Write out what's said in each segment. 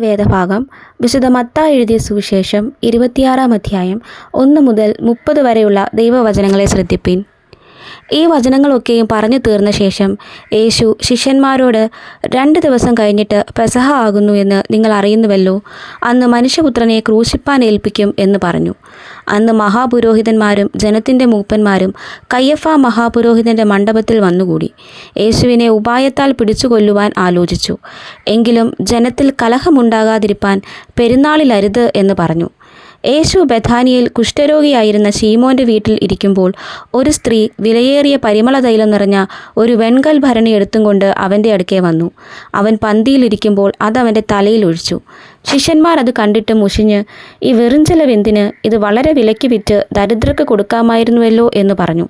വേദഭാഗം. വിശുദ്ധ മത്ത എഴുതിയ സുവിശേഷം ഇരുപത്തിയാറാം അധ്യായം ഒന്ന് മുതൽ മുപ്പത് വരെയുള്ള ദൈവവചനങ്ങളെ ശ്രദ്ധിപ്പിൻ. ഈ വചനങ്ങളൊക്കെയും പറഞ്ഞു തീർന്ന ശേഷം യേശു ശിഷ്യന്മാരോട് രണ്ട് ദിവസം കഴിഞ്ഞിട്ട് പെസഹ ആകുന്നു എന്ന് നിങ്ങൾ അറിയുന്നുവല്ലോ. അന്ന് മനുഷ്യപുത്രനെ ക്രൂശിപ്പാൻ ഏൽപ്പിക്കും എന്ന് പറഞ്ഞു. അന്ന് മഹാപുരോഹിതന്മാരും ജനത്തിന്റെ മൂപ്പന്മാരും കയ്യഫ മഹാപുരോഹിതന്റെ മണ്ഡപത്തിൽ വന്നുകൂടി. യേശുവിനെ ഉപായത്താൽ പിടിച്ചു കൊല്ലുവാൻ ആലോചിച്ചു. എങ്കിലും ജനത്തിൽ കലഹമുണ്ടാകാതിരിപ്പാൻ പെരുന്നാളിലരുത് എന്ന് പറഞ്ഞു. യേശു ബഥാനിയിൽ കുഷ്ഠരോഗിയായിരുന്ന ശീമോന്റെ വീട്ടിൽ ഇരിക്കുമ്പോൾ ഒരു സ്ത്രീ വിലയേറിയ പരിമള തൈലം നിറഞ്ഞ ഒരു വെൺകൽ ഭരണി എടുത്തും കൊണ്ട് അവന്റെ അടുക്കെ വന്നു. അവൻ പന്തിയിലിരിക്കുമ്പോൾ അത് അതവന്റെ തലയിൽ ഒഴിച്ചു. ശിഷ്യന്മാർ അത് കണ്ടിട്ട് മുഷിഞ്ഞ് ഈ വെറും ചെലവെന്തിന് ഇത് വളരെ വിലയ്ക്ക് വിറ്റ് ദരിദ്രർക്ക് കൊടുക്കാമായിരുന്നുവല്ലോ എന്ന് പറഞ്ഞു.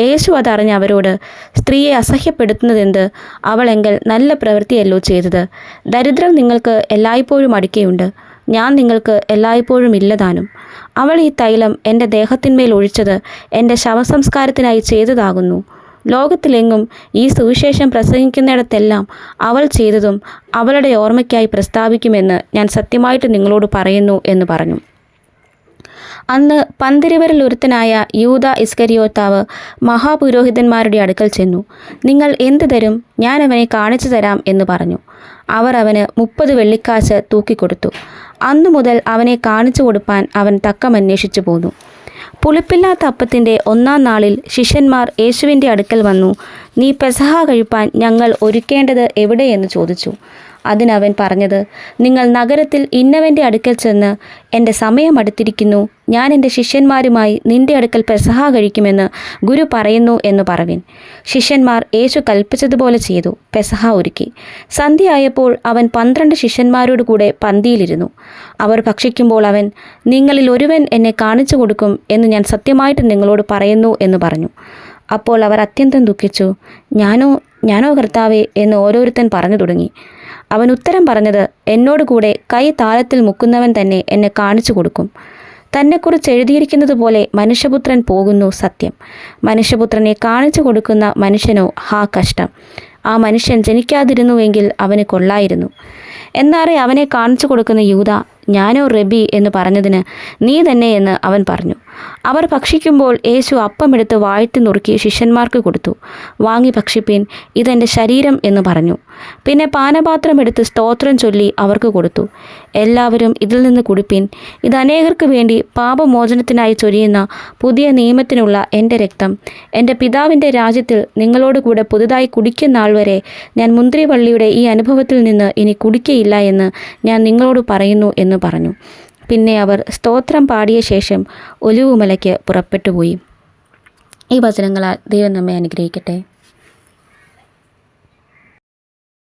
യേശു അതറിഞ്ഞ് അവരോട് സ്ത്രീയെ അസഹ്യപ്പെടുത്തുന്നതെന്ത്? അവളെങ്കിൽ നല്ല പ്രവൃത്തിയല്ലോ ചെയ്തത്. ദരിദ്രം നിങ്ങൾക്ക് എല്ലായ്പ്പോഴും അടുക്കെയുണ്ട്. ഞാൻ നിങ്ങൾക്ക് എല്ലായ്പ്പോഴും ഇല്ലതാനും. അവൾ ഈ തൈലം എന്റെ ദേഹത്തിന്മേൽ ഒഴിച്ചത് എന്റെ ശവസംസ്കാരത്തിനായി ചെയ്തതാകുന്നു. ലോകത്തിലെങ്ങും ഈ സുവിശേഷം പ്രസംഗിക്കുന്നിടത്തെല്ലാം അവൾ ചെയ്തതും അവളുടെ ഓർമ്മയ്ക്കായി പ്രസ്താവിക്കുമെന്ന് ഞാൻ സത്യമായിട്ട് നിങ്ങളോട് പറയുന്നു എന്ന് പറഞ്ഞു. അന്ന് പന്തിരുവരിൽ ഒരുത്തനായ യൂത ഇസ്കരിയോത്താവ് മഹാപുരോഹിതന്മാരുടെ അടുക്കൽ ചെന്നു. നിങ്ങൾ എന്ത് തരും? ഞാൻ അവനെ കാണിച്ചു തരാം എന്ന് പറഞ്ഞു. അവർ അവന് മുപ്പത് വെള്ളിക്കാശ് തൂക്കിക്കൊടുത്തു. അന്നു മുതൽ അവനെ കാണിച്ചു കൊടുപ്പാൻ അവൻ തക്കമന്വേഷിച്ചു പോന്നു. പുളിപ്പില്ലാത്ത അപ്പത്തിന്റെ ഒന്നാം നാളിൽ ശിഷ്യന്മാർ യേശുവിന്റെ അടുക്കൽ വന്നു. നീ പെസഹ കഴിപ്പാൻ ഞങ്ങൾ ഒരുക്കേണ്ടത് എവിടെയെന്ന് ചോദിച്ചു. അതിനവൻ പറഞ്ഞത് നിങ്ങൾ നഗരത്തിൽ ഇന്നവന്റെ അടുക്കൽ ചെന്ന് എന്റെ സമയം അടുത്തിരിക്കുന്നു. ഞാൻ എന്റെ ശിഷ്യന്മാരുമായി നിന്റെ അടുക്കൽ പെസഹ കഴിക്കുമെന്ന് ഗുരു പറയുന്നു എന്ന് പറവിൻ. ശിഷ്യന്മാർ യേശു കൽപ്പിച്ചതുപോലെ ചെയ്തു. പെസഹ ഒരുക്കി. സന്ധ്യയായപ്പോൾ അവൻ പന്ത്രണ്ട് ശിഷ്യന്മാരോട് കൂടെ പന്തിയിലിരുന്നു. അവർ ഭക്ഷിക്കുമ്പോൾ അവൻ നിങ്ങളിൽ ഒരുവൻ എന്നെ കാണിച്ചു കൊടുക്കും എന്ന് ഞാൻ സത്യമായിട്ട് നിങ്ങളോട് പറയുന്നു എന്ന് പറഞ്ഞു. അപ്പോൾ അവർ അത്യന്തം ദുഃഖിച്ചു. ഞാനോ ഞാനോ കർത്താവേ എന്ന് ഓരോരുത്തൻ പറഞ്ഞു തുടങ്ങി. അവൻ ഉത്തരം പറഞ്ഞത് എന്നോട് കൂടെ കൈ താളത്തിൽ മുക്കുന്നവൻ തന്നെ എന്നെ കാണിച്ചു കൊടുക്കും. തന്നെക്കുറിച്ച് എഴുതിയിരിക്കുന്നത് പോലെ മനുഷ്യപുത്രൻ പോകുന്നു സത്യം. മനുഷ്യപുത്രനെ കാണിച്ചു കൊടുക്കുന്ന മനുഷ്യനോ ഹാ കഷ്ടം. ആ മനുഷ്യൻ ജനിക്കാതിരുന്നുവെങ്കിൽ അവന് കൊള്ളായിരുന്നു. എന്നാറെ അവനെ കാണിച്ചു കൊടുക്കുന്ന യൂത ഞാനോ റബി എന്ന് പറഞ്ഞതിന് നീ തന്നെ എന്ന് അവൻ പറഞ്ഞു. അവർ ഭക്ഷിക്കുമ്പോൾ യേശു അപ്പമെടുത്ത് വാഴ്ത്തി നുറുക്കി ശിഷ്യന്മാർക്ക് കൊടുത്തു. വാങ്ങി ഭക്ഷിപ്പീൻ ഇതെന്റെ ശരീരം എന്ന് പറഞ്ഞു. പിന്നെ പാനപാത്രം എടുത്ത് സ്തോത്രം ചൊല്ലി അവർക്ക് കൊടുത്തു. എല്ലാവരും ഇതിൽ നിന്ന് കുടിപ്പീൻ. ഇത് അനേകർക്ക് വേണ്ടി പാപമോചനത്തിനായി ചൊരിയുന്ന പുതിയ നിയമത്തിനുള്ള എന്റെ രക്തം. എന്റെ പിതാവിന്റെ രാജ്യത്തിൽ നിങ്ങളോട് കൂടെ പുതുതായി കുടിക്കുന്ന ആൾ വരെ ഞാൻ മുന്തിരിവള്ളിയുടെ ഈ അനുഭവത്തിൽ നിന്ന് ഇനി കുടിക്കയില്ല എന്ന് ഞാൻ നിങ്ങളോട് പറയുന്നു എന്ന് പറഞ്ഞു. പിന്നെ അവർ സ്തോത്രം പാടിയ ശേഷം ഒലിവുമലയ്ക്ക് പുറപ്പെട്ടുപോയി. ഈ വചനങ്ങളാൽ ദൈവം നമ്മെ അനുഗ്രഹിക്കട്ടെ.